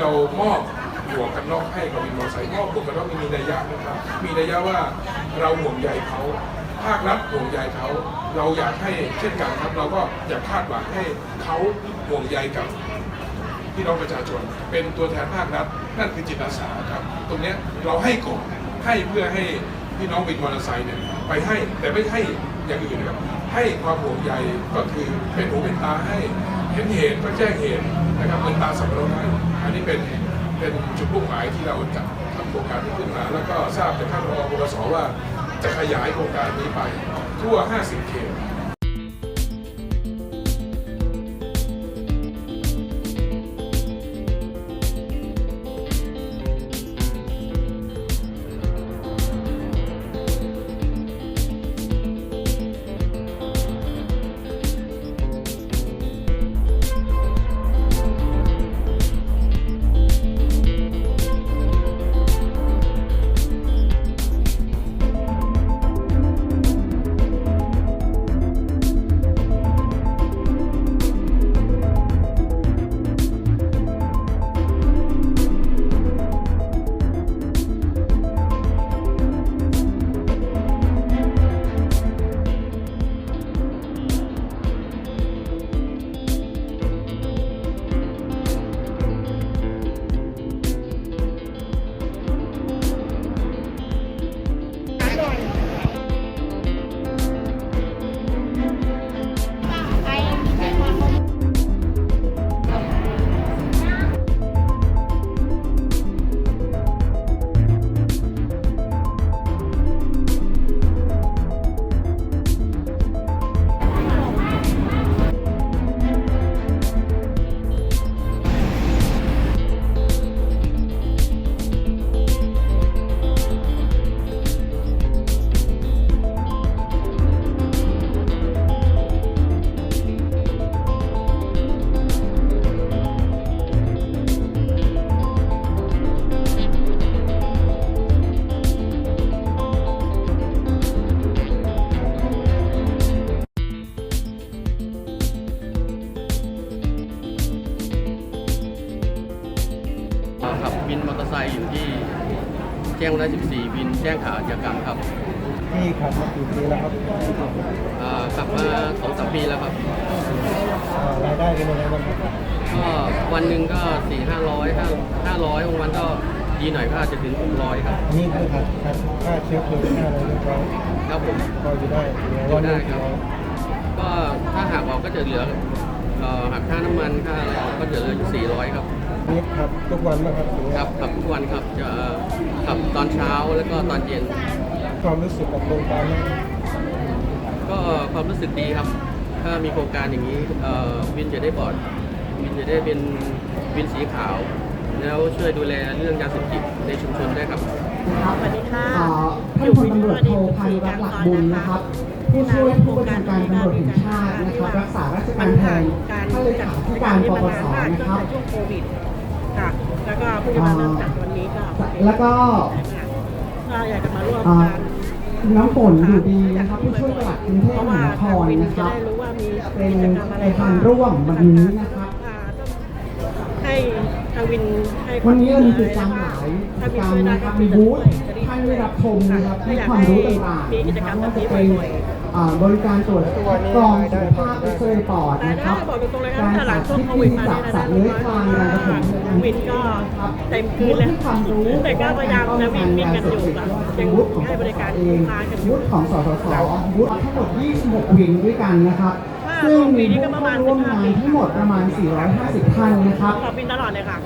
เราวันนี้เรามอบหมวกกันน็อกให้กับวินมอเตอร์ไซค์มอบหมวกกันน็อกมีนัยยะนะครับ มีนัยยะว่าเราห่วงใยเขาภาครัฐห่วงใยเขา เราอยากให้เช่นกันครับ เราก็อยากคาดหวังให้เขาห่วงใยกับพี่น้องประชาชน เป็นตัวแทนภาครัฐนั่นคือจิตอาสาครับ ตรงนี้เราให้ก่อนให้เพื่อให้พี่น้องวินมอเตอร์ไซค์เนี่ยไปให้แต่ไม่ให้อย่างอื่นนะครับให้ความห่วงใยก็คือเป็นหูเป็นตาให้เห็นเหตุก็แจ้งเหตุนะครับเป็นตาสับปะรดให้ อันนี้เป็นเป็นจุดมุ่งหมายที่เราจัดทำโครงการนี้ขึ้นมา แล้วก็ทราบจากท่านรองปสว่าจะขยายโครงการนี้ไปทั่ว 50 เขต วินมอเตอร์ไซค์อยู่ที่แจ้งวัฒนะ14 วินแจ้งข่าวอาชญากรรมครับที่ขับมากี่ปีแล้วครับอ่าขับมาสองสามปีแล้วครับ อ่ารายได้เป็นยังไงบ้างครับก็วันหนึ่งก็สี่ห้าร้อยห้าห้าร้อยบางวันก็ดีหน่อยก็อาจจะถึงหกร้อยครับ อันนี่คือหักหักค่าเชื้อเพลิงค่าอะไรเรียบร้อยครับผม ก็อยู่ได้เหลืออยู่วันหได้นึ่งครับก็ถ้าหากออกก็จะเหลือเอ่อหักค่าน้ำมันค่าอะไรออกก็จะเหลืออยู่สี่ร้อยครับ นี่ขับทุกวันไหมครับหรือว่าครับขับทุกวันครับจะขับตอนเช้าแล้วก็ตอนเย็น ความรู้สึกกับโครงการนี้ก็ความรู้สึกดีครับ ถ้ามีโครงการอย่างนี้เอ่อวินจะได้บอร์ดวินจะได้เป็นวินสีขาว แล้วช่วยดูแลเรื่องยาเสพติดในชุมชนด้วยครับสวัสดีค่ะเอ่อท่านพลตำรวจโทพานุรัตน์หลักบุญนะครับผู้ช่วยผู้บัญชาการตำรวจแห่งชาตินะครับรักษาราชการแทนท่านเลขาธิการปปสนะครับ ช่วงโควิด ค่ะ แล้วก็ผู้จะมาเริ่มจากวันนี้ก็แล้วก็ก็อยากจะมาร่วมเอ่อกันน้องฝนอยู่ดีนะครับผู้ช่วยปลัดกรุงเทพมหานครนะครับจะได้รู้ว่ามีเป็นกิจกรรมอะไรประธานร่วมวันนี้นะครับ อ่าให้ทางวินให้วันนี้เรามีกิจกรรมแวหลายถ้ากิจมีกรรมช่วยได้นะครับก็มีจะบูธจะได้ให้ได้รับชมนะครับก็ให้อยากความรู้ต่างมีๆกินะจคกรรัรบมว่าแบบจะนี้เป็น บ่อยอ่า บริการตรวจกรองสุขภาพเอ็กซเรย์ปอดนะครับการสาธิตวิธีจับสัตว์เลื้อยคลานการกระผมวินก็เต็มคืนเลยความรู้แต่ก็พยายามจะวิ่งวิ่งกันอยู่แบบยังวุฒิของให้บริการเองวุฒิของสสสวุฒิทั้งหมด 26 วินด้วยกันนะครับซึ่งมีผู้เข้าร่วมงานทั้งหมดประมาณ 450ท่านนะครับขอบบินตลอดเลยค่ะ